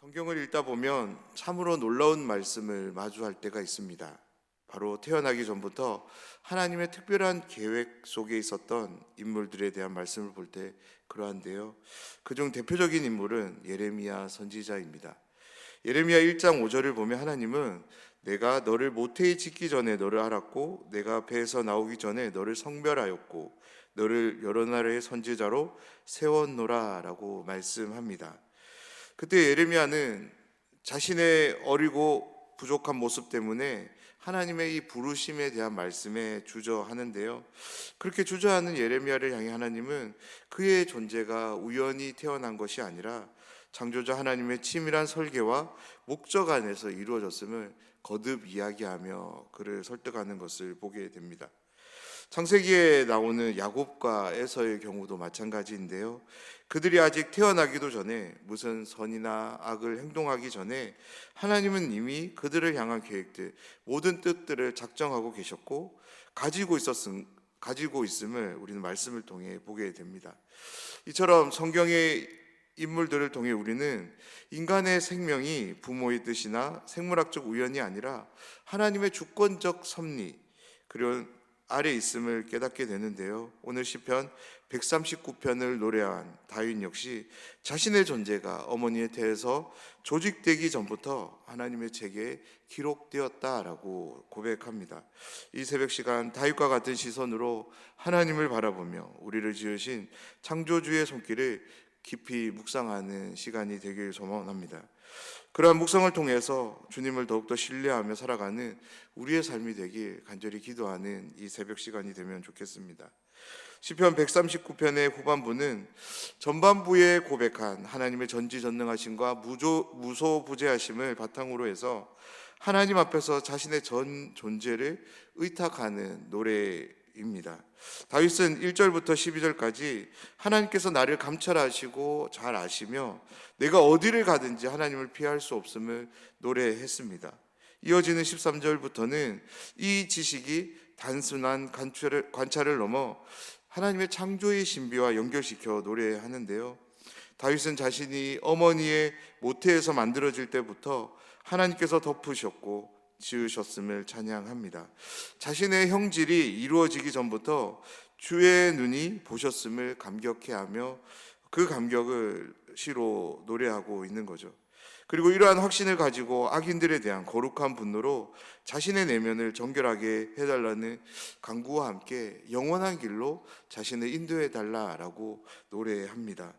성경을 읽다 보면 참으로 놀라운 말씀을 마주할 때가 있습니다. 바로 태어나기 전부터 하나님의 특별한 계획 속에 있었던 인물들에 대한 말씀을 볼 때 그러한데요. 그중 대표적인 인물은 예레미야 선지자입니다. 예레미야 1장 5절을 보면 하나님은 내가 너를 모태에 짓기 전에 너를 알았고 내가 배에서 나오기 전에 너를 성별하였고 너를 여러 나라의 선지자로 세웠노라라고 말씀합니다. 그때 예레미야는 자신의 어리고 부족한 모습 때문에 하나님의 이 부르심에 대한 말씀에 주저하는데요. 그렇게 주저하는 예레미야를 향해 하나님은 그의 존재가 우연히 태어난 것이 아니라 창조자 하나님의 치밀한 설계와 목적 안에서 이루어졌음을 거듭 이야기하며 그를 설득하는 것을 보게 됩니다. 창세기에 나오는 야곱과 에서의 경우도 마찬가지인데요. 그들이 아직 태어나기도 전에 무슨 선이나 악을 행동하기 전에 하나님은 이미 그들을 향한 계획들, 모든 뜻들을 작정하고 계셨고 가지고 있었음 가지고 있음을 우리는 말씀을 통해 보게 됩니다. 이처럼 성경의 인물들을 통해 우리는 인간의 생명이 부모의 뜻이나 생물학적 우연이 아니라 하나님의 주권적 섭리 그리고 아래 있음을 깨닫게 되는데요. 오늘 시편 139편을 노래한 다윈 역시 자신의 존재가 어머니의 태에서 조직되기 전부터 하나님의 책에 기록되었다라고 고백합니다. 이 새벽 시간 다윗과 같은 시선으로 하나님을 바라보며 우리를 지으신 창조주의 손길을 깊이 묵상하는 시간이 되길 소원합니다. 그러한 묵상을 통해서 주님을 더욱더 신뢰하며 살아가는 우리의 삶이 되길 간절히 기도하는 이 새벽 시간이 되면 좋겠습니다. 시편 139편의 후반부는 전반부에 고백한 하나님의 전지전능하심과 무조, 무소부재하심을 바탕으로 해서 하나님 앞에서 자신의 전 존재를 의탁하는 노래입니다. 다윗은 1절부터 12절까지 하나님께서 나를 감찰하시고 잘 아시며 내가 어디를 가든지 하나님을 피할 수 없음을 노래했습니다. 이어지는 13절부터는 이 지식이 단순한 관찰을, 관찰을 넘어 하나님의 창조의 신비와 연결시켜 노래하는데요. 다윗은 자신이 어머니의 모태에서 만들어질 때부터 하나님께서 덮으셨고 지으셨음을 찬양합니다. 자신의 형질이 이루어지기 전부터 주의 눈이 보셨음을 감격해하며 그 감격을 시로 노래하고 있는 거죠. 그리고 이러한 확신을 가지고 악인들에 대한 거룩한 분노로 자신의 내면을 정결하게 해달라는 강구와 함께 영원한 길로 자신을 인도해 달라라고 노래합니다.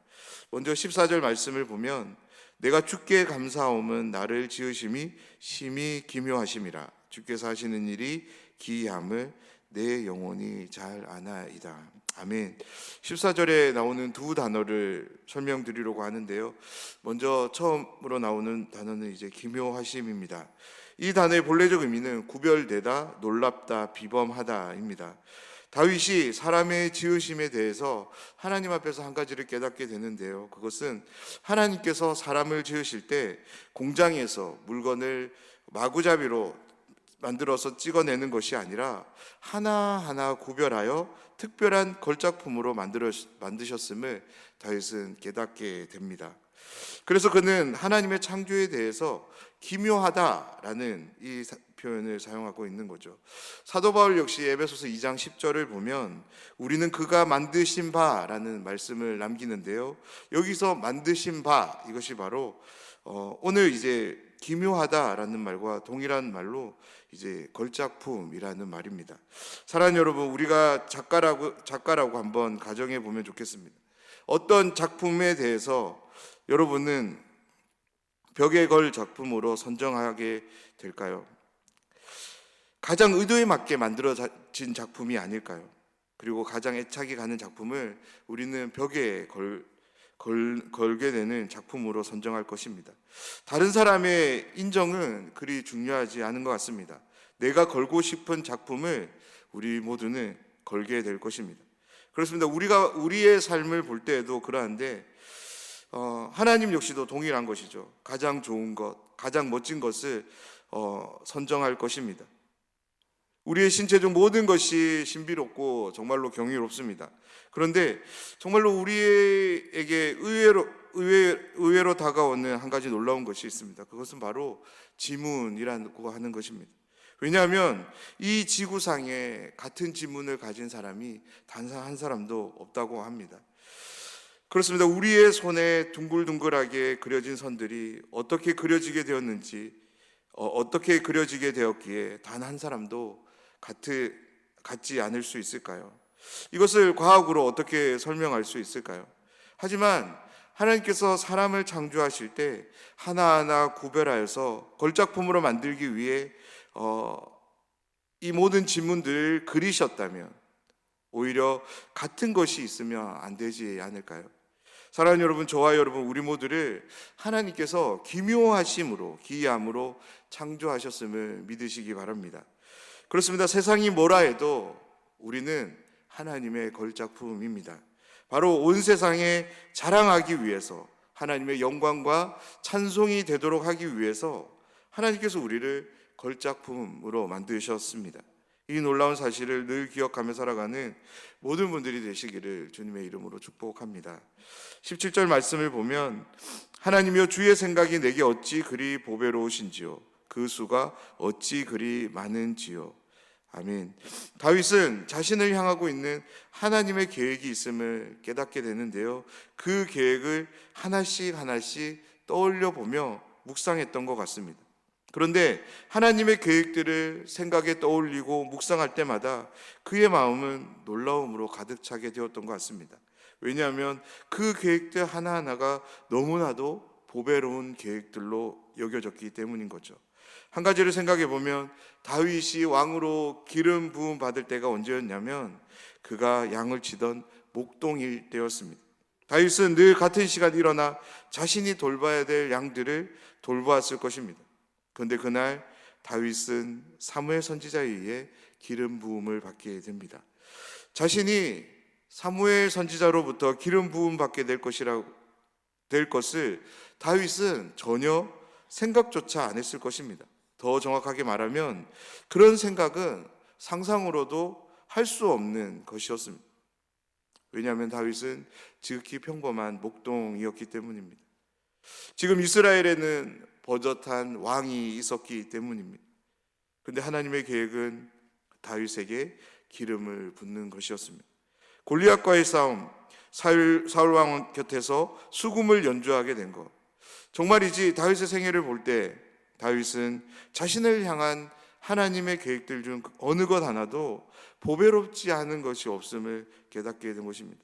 먼저 14절 말씀을 보면 내가 주께 감사함은 나를 지으심이 심히 기묘하심이라 주께서 하시는 일이 기이함을 내 영혼이 잘 아나이다. 아멘. 14절에 나오는 두 단어를 설명드리려고 하는데요. 먼저 처음으로 나오는 단어는 이제 기묘하심입니다. 이 단어의 본래적 의미는 구별되다, 놀랍다, 비범하다입니다. 다윗이 사람의 지으심에 대해서 하나님 앞에서 한 가지를 깨닫게 되는데요. 그것은 하나님께서 사람을 지으실 때 공장에서 물건을 마구잡이로 만들어서 찍어내는 것이 아니라 하나하나 구별하여 특별한 걸작품으로 만드셨음을 다윗은 깨닫게 됩니다. 그래서 그는 하나님의 창조에 대해서 기묘하다라는 이 표현을 사용하고 있는 거죠. 사도 바울 역시 에베소서 2장 10절을 보면 우리는 그가 만드신 바라는 말씀을 남기는데요. 여기서 만드신 바 이것이 바로 어, 오늘 이제 기묘하다라는 말과 동일한 말로 이제 걸작품이라는 말입니다. 사랑하는 여러분, 우리가 작가라고 작가라고 한번 가정해 보면 좋겠습니다. 어떤 작품에 대해서 여러분은 벽에 걸 작품으로 선정하게 될까요? 가장 의도에 맞게 만들어진 작품이 아닐까요? 그리고 가장 애착이 가는 작품을 우리는 벽에 걸, 걸, 걸게 되는 작품으로 선정할 것입니다. 다른 사람의 인정은 그리 중요하지 않은 것 같습니다. 내가 걸고 싶은 작품을 우리 모두는 걸게 될 것입니다. 그렇습니다. 우리가 우리의 삶을 볼 때에도 그러한데 어, 하나님 역시도 동일한 것이죠. 가장 좋은 것, 가장 멋진 것을 어, 선정할 것입니다. 우리의 신체적 모든 것이 신비롭고 정말로 경이롭습니다. 그런데 정말로 우리에게 의외로 의외, 의외로 다가오는 한 가지 놀라운 것이 있습니다. 그것은 바로 지문이라고 하는 것입니다. 왜냐하면 이 지구상에 같은 지문을 가진 사람이 단 한 사람도 없다고 합니다. 그렇습니다. 우리의 손에 둥글둥글하게 그려진 선들이 어떻게 그려지게 되었는지, 어, 떻게 그려지게 되었기에 단 한 사람도 같이, 같지 않을 수 있을까요? 이것을 과학으로 어떻게 설명할 수 있을까요? 하지만 하나님께서 사람을 창조하실 때 하나하나 구별하여서 걸작품으로 만들기 위해 어, 이 모든 지문들을 그리셨다면 오히려 같은 것이 있으면 안 되지 않을까요? 사랑하는 여러분, 저와 여러분, 우리 모두를 하나님께서 기묘하심으로, 기이함으로 창조하셨음을 믿으시기 바랍니다. 그렇습니다. 세상이 뭐라 해도 우리는 하나님의 걸작품입니다. 바로 온 세상에 자랑하기 위해서 하나님의 영광과 찬송이 되도록 하기 위해서 하나님께서 우리를 걸작품으로 만드셨습니다. 이 놀라운 사실을 늘 기억하며 살아가는 모든 분들이 되시기를 주님의 이름으로 축복합니다. 17절 말씀을 보면 하나님이여 주의 생각이 내게 어찌 그리 보배로우신지요 그 수가 어찌 그리 많은지요 아멘. 다윗은 자신을 향하고 있는 하나님의 계획이 있음을 깨닫게 되는데요. 그 계획을 하나씩 하나씩 떠올려 보며 묵상했던 것 같습니다. 그런데 하나님의 계획들을 생각에 떠올리고 묵상할 때마다 그의 마음은 놀라움으로 가득 차게 되었던 것 같습니다. 왜냐하면 그 계획들 하나하나가 너무나도 보배로운 계획들로 여겨졌기 때문인 거죠. 한 가지를 생각해 보면 다윗이 왕으로 기름 부음 받을 때가 언제였냐면 그가 양을 치던 목동일 때였습니다. 다윗은 늘 같은 시간 일어나 자신이 돌봐야 될 양들을 돌보았을 것입니다. 그런데 그날 다윗은 사무엘 선지자에 의해 기름 부음을 받게 됩니다. 자신이 사무엘 선지자로부터 기름 부음 받게 될 것이라고 될 것을 다윗은 전혀 생각조차 안 했을 것입니다. 더 정확하게 말하면 그런 생각은 상상으로도 할 수 없는 것이었습니다. 왜냐하면 다윗은 지극히 평범한 목동이었기 때문입니다. 지금 이스라엘에는 버젓한 왕이 있었기 때문입니다. 그런데 하나님의 계획은 다윗에게 기름을 붓는 것이었습니다. 골리앗과의 싸움, 사울, 사울 왕 곁에서 수금을 연주하게 된 것. 정말이지 다윗의 생애를 볼때 다윗은 자신을 향한 하나님의 계획들 중 어느 것 하나도 보배롭지 않은 것이 없음을 깨닫게 된 것입니다.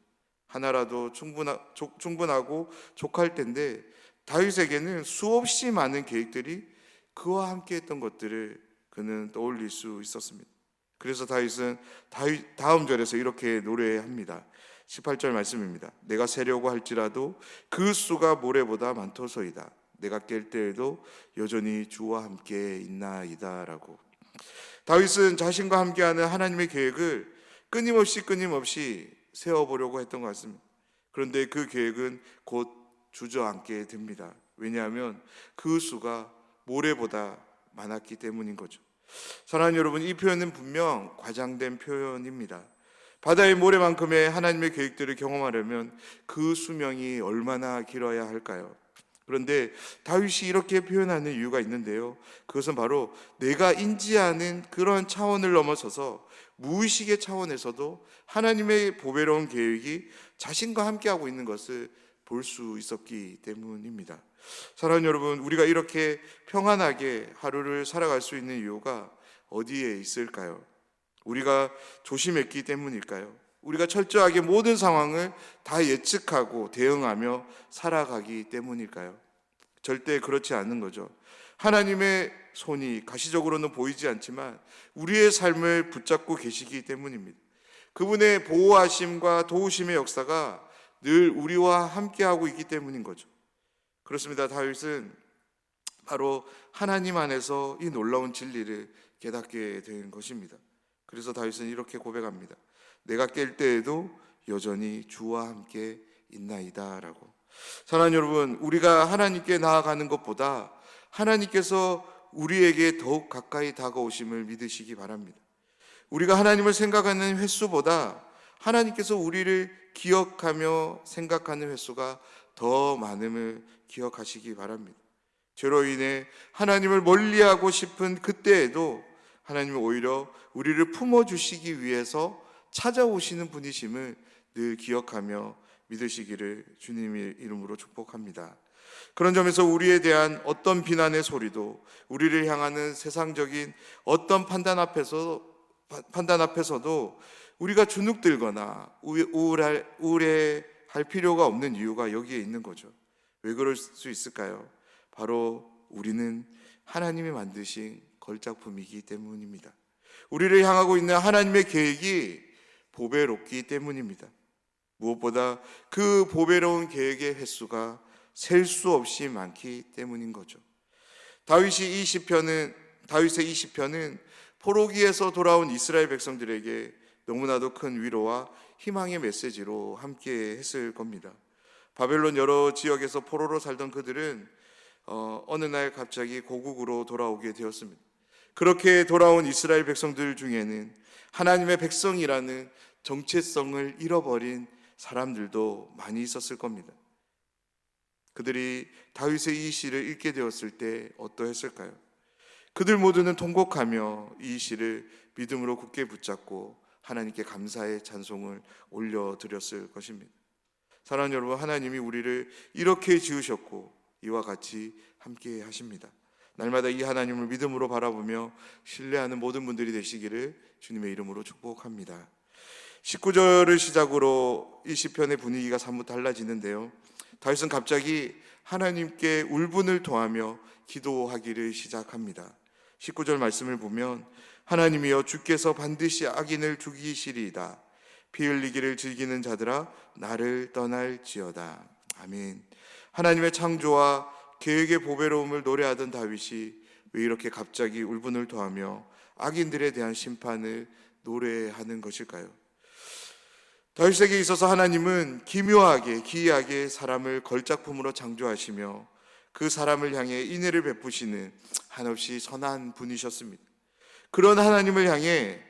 하나라도 충분하, 충분하고 족할 텐데 다윗에게는 수없이 많은 계획들이 그와 함께 했던 것들을 그는 떠올릴 수 있었습니다. 그래서 다윗은 다윗, 다음 절에서 이렇게 노래합니다. 18절 말씀입니다. 내가 세려고 할지라도 그 수가 모래보다 많도소이다. 내가 깰 때에도 여전히 주와 함께 있나이다라고. 다윗은 자신과 함께하는 하나님의 계획을 끊임없이 끊임없이 세워보려고 했던 것 같습니다. 그런데 그 계획은 곧 주저앉게 됩니다. 왜냐하면 그 수가 모래보다 많았기 때문인 거죠. 사랑하는 여러분, 이 표현은 분명 과장된 표현입니다. 바다의 모래만큼의 하나님의 계획들을 경험하려면 그 수명이 얼마나 길어야 할까요? 그런데 다윗이 이렇게 표현하는 이유가 있는데요. 그것은 바로 내가 인지하는 그런 차원을 넘어서서 무의식의 차원에서도 하나님의 보배로운 계획이 자신과 함께하고 있는 것을 볼 수 있었기 때문입니다. 사랑하는 여러분, 우리가 이렇게 평안하게 하루를 살아갈 수 있는 이유가 어디에 있을까요? 우리가 조심했기 때문일까요? 우리가 철저하게 모든 상황을 다 예측하고 대응하며 살아가기 때문일까요? 절대 그렇지 않는 거죠. 하나님의 손이 가시적으로는 보이지 않지만 우리의 삶을 붙잡고 계시기 때문입니다. 그분의 보호하심과 도우심의 역사가 늘 우리와 함께하고 있기 때문인 거죠. 그렇습니다. 다윗은 바로 하나님 안에서 이 놀라운 진리를 깨닫게 된 것입니다. 그래서 다윗은 이렇게 고백합니다. 내가 깰 때에도 여전히 주와 함께 있나이다라고. 사랑하는 여러분, 우리가 하나님께 나아가는 것보다 하나님께서 우리에게 더욱 가까이 다가오심을 믿으시기 바랍니다. 우리가 하나님을 생각하는 횟수보다 하나님께서 우리를 기억하며 생각하는 횟수가 더 많음을 기억하시기 바랍니다. 죄로 인해 하나님을 멀리하고 싶은 그때에도 하나님은 오히려 우리를 품어주시기 위해서 찾아오시는 분이심을 늘 기억하며 믿으시기를 주님의 이름으로 축복합니다. 그런 점에서 우리에 대한 어떤 비난의 소리도 우리를 향하는 세상적인 어떤 판단 앞에서 판단 앞에서도 우리가 주눅들거나 우울- 우울할 우울해할 필요가 없는 이유가 여기에 있는 거죠. 왜 그럴 수 있을까요? 바로 우리는 하나님이 만드신 걸작품이기 때문입니다. 우리를 향하고 있는 하나님의 계획이 보배롭기 때문입니다. 무엇보다 그 보배로운 계획의 횟수가 셀 수 없이 많기 때문인 거죠. 다윗이 이 시편은 다윗의 이 시편은 포로기에서 돌아온 이스라엘 백성들에게 너무나도 큰 위로와 희망의 메시지로 함께 했을 겁니다. 바벨론 여러 지역에서 포로로 살던 그들은 어, 어느 날 갑자기 고국으로 돌아오게 되었습니다. 그렇게 돌아온 이스라엘 백성들 중에는 하나님의 백성이라는 정체성을 잃어버린 사람들도 많이 있었을 겁니다. 그들이 다윗의 이 시를 읽게 되었을 때 어떠했을까요? 그들 모두는 통곡하며 이 시를 믿음으로 굳게 붙잡고 하나님께 감사의 찬송을 올려드렸을 것입니다. 사랑하는 여러분, 하나님이 우리를 이렇게 지으셨고 이와 같이 함께 하십니다. 날마다 이 하나님을 믿음으로 바라보며 신뢰하는 모든 분들이 되시기를 주님의 이름으로 축복합니다. 19절을 시작으로 이 시편의 분위기가 사뭇 달라지는데요. 다윗은 갑자기 하나님께 울분을 토하며 기도하기를 시작합니다. 19절 말씀을 보면 하나님이여 주께서 반드시 악인을 죽이시리이다. 피 흘리기를 즐기는 자들아 나를 떠날지어다. 아멘. 하나님의 창조와 계획의 보배로움을 노래하던 다윗이 왜 이렇게 갑자기 울분을 토하며 악인들에 대한 심판을 노래하는 것일까요? 다윗에게 있어서 하나님은 기묘하게 기이하게 사람을 걸작품으로 창조하시며 그 사람을 향해 인애를 베푸시는 한없이 선한 분이셨습니다. 그런 하나님을 향해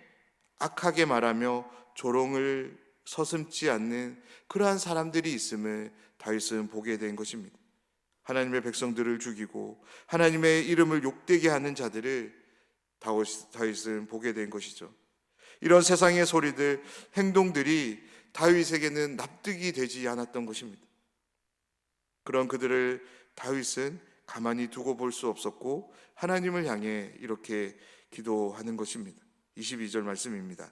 악하게 말하며 조롱을 서슴지 않는 그러한 사람들이 있음을 다윗은 보게 된 것입니다. 하나님의 백성들을 죽이고 하나님의 이름을 욕되게 하는 자들을 다윗- 다윗은 보게 된 것이죠. 이런 세상의 소리들, 행동들이 다윗에게는 납득이 되지 않았던 것입니다. 그런 그들을 다윗은 가만히 두고 볼 수 없었고 하나님을 향해 이렇게 기도하는 것입니다. 22절 말씀입니다.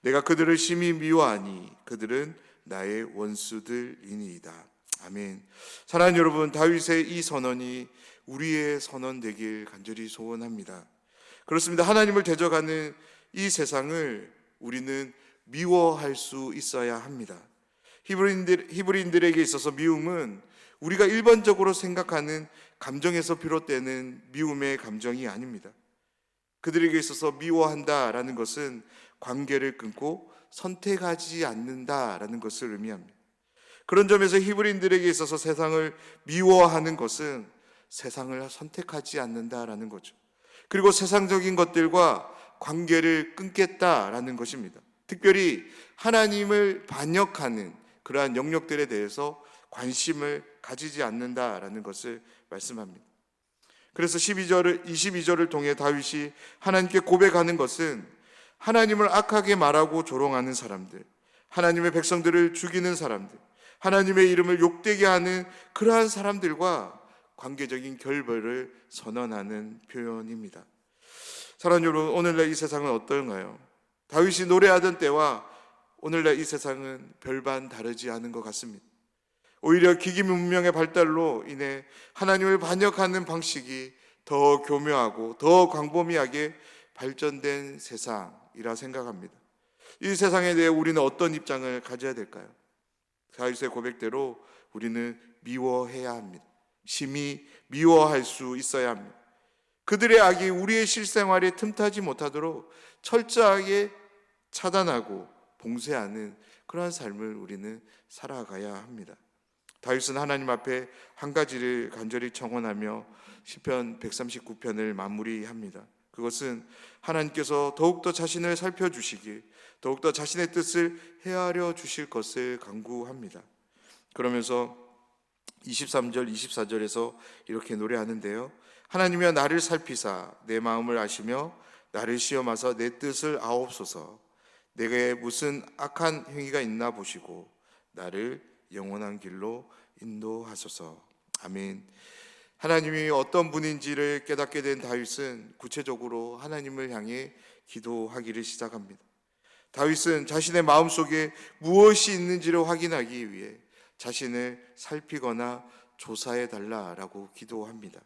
내가 그들을 심히 미워하니 그들은 나의 원수들이니이다. 아멘. 사랑하는 여러분, 다윗의 이 선언이 우리의 선언 되길 간절히 소원합니다. 그렇습니다. 하나님을 대적하는 이 세상을 우리는 미워할 수 있어야 합니다. 히브리인들, 히브리인들에게 있어서 미움은 우리가 일반적으로 생각하는 감정에서 비롯되는 미움의 감정이 아닙니다. 그들에게 있어서 미워한다라는 것은 관계를 끊고 선택하지 않는다라는 것을 의미합니다. 그런 점에서 히브리인들에게 있어서 세상을 미워하는 것은 세상을 선택하지 않는다라는 거죠. 그리고 세상적인 것들과 관계를 끊겠다라는 것입니다. 특별히 하나님을 반역하는 그러한 영역들에 대해서 관심을 가지지 않는다라는 것을 말씀합니다. 그래서 12절을 22절을 통해 다윗이 하나님께 고백하는 것은 하나님을 악하게 말하고 조롱하는 사람들, 하나님의 백성들을 죽이는 사람들, 하나님의 이름을 욕되게 하는 그러한 사람들과 관계적인 결별을 선언하는 표현입니다. 사랑하는 여러분, 오늘날 이 세상은 어떤가요? 다윗이 노래하던 때와 오늘날 이 세상은 별반 다르지 않은 것 같습니다. 오히려 기기 문명의 발달로 인해 하나님을 반역하는 방식이 더 교묘하고 더 광범위하게 발전된 세상이라 생각합니다. 이 세상에 대해 우리는 어떤 입장을 가져야 될까요? 다윗의 고백대로 우리는 미워해야 합니다. 심히 미워할 수 있어야 합니다. 그들의 악이 우리의 실생활에 틈타지 못하도록 철저하게 차단하고 봉쇄하는 그러한 삶을 우리는 살아가야 합니다. 다윗은 하나님 앞에 한 가지를 간절히 청원하며 시편 139편을 마무리합니다. 그것은 하나님께서 더욱더 자신을 살펴주시길, 더욱더 자신의 뜻을 헤아려 주실 것을 간구합니다. 그러면서 23절, 24절에서 이렇게 노래하는데요. 하나님이여 나를 살피사 내 마음을 아시며 나를 시험하사 내 뜻을 아옵소서. 내게 무슨 악한 행위가 있나 보시고 나를 영원한 길로 인도하소서. 아멘. 하나님이 어떤 분인지를 깨닫게 된 다윗은 구체적으로 하나님을 향해 기도하기를 시작합니다. 다윗은 자신의 마음속에 무엇이 있는지를 확인하기 위해 자신을 살피거나 조사해 달라라고 기도합니다.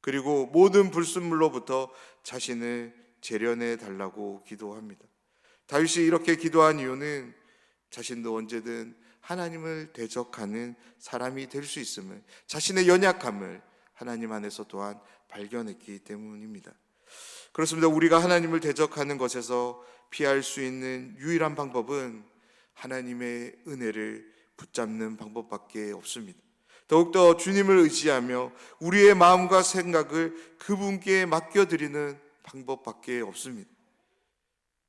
그리고 모든 불순물로부터 자신을 재련해 달라고 기도합니다. 다윗이 이렇게 기도한 이유는 자신도 언제든 하나님을 대적하는 사람이 될 수 있음을 자신의 연약함을 하나님 안에서 또한 발견했기 때문입니다. 그렇습니다. 우리가 하나님을 대적하는 것에서 피할 수 있는 유일한 방법은 하나님의 은혜를 붙잡는 방법밖에 없습니다. 더욱더 주님을 의지하며 우리의 마음과 생각을 그분께 맡겨드리는 방법밖에 없습니다.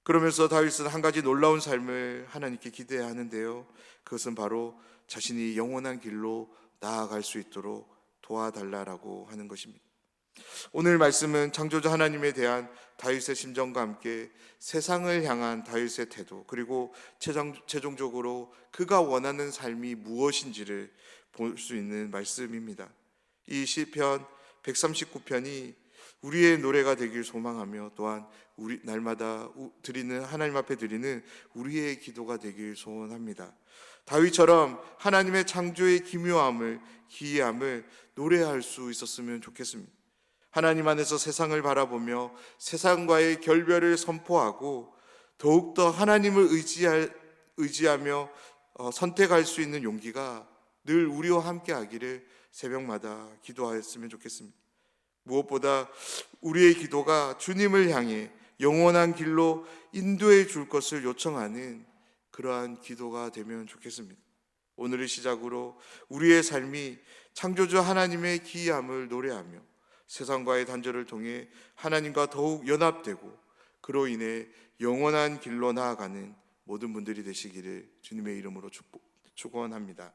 그러면서 다윗은 한 가지 놀라운 삶을 하나님께 기대하는데요. 그것은 바로 자신이 영원한 길로 나아갈 수 있도록 도와달라라고 하는 것입니다. 오늘 말씀은 창조주 하나님에 대한 다윗의 심정과 함께 세상을 향한 다윗의 태도 그리고 최종, 최종 적으로 그가 원하는 삶이 무엇인지를 볼 수 있는 말씀입니다. 이 시편 139편이 우리의 노래가 되길 소망하며 또한 우리 날마다 우- 드리는 하나님 앞에 드리는 우리의 기도가 되길 소원합니다. 다윗처럼 하나님의 창조의 기묘함을 기이함을 노래할 수 있었으면 좋겠습니다. 하나님 안에서 세상을 바라보며 세상과의 결별을 선포하고 더욱더 하나님을 의지할, 의지하며 어, 선택할 수 있는 용기가 늘 우리와 함께 하기를 새벽마다 기도하였으면 좋겠습니다. 무엇보다 우리의 기도가 주님을 향해 영원한 길로 인도해 줄 것을 요청하는 그러한 기도가 되면 좋겠습니다. 오늘을 시작으로 우리의 삶이 창조주 하나님의 기이함을 노래하며 세상과의 단절을 통해 하나님과 더욱 연합되고 그로 인해 영원한 길로 나아가는 모든 분들이 되시기를 주님의 이름으로 축복, 축원합니다.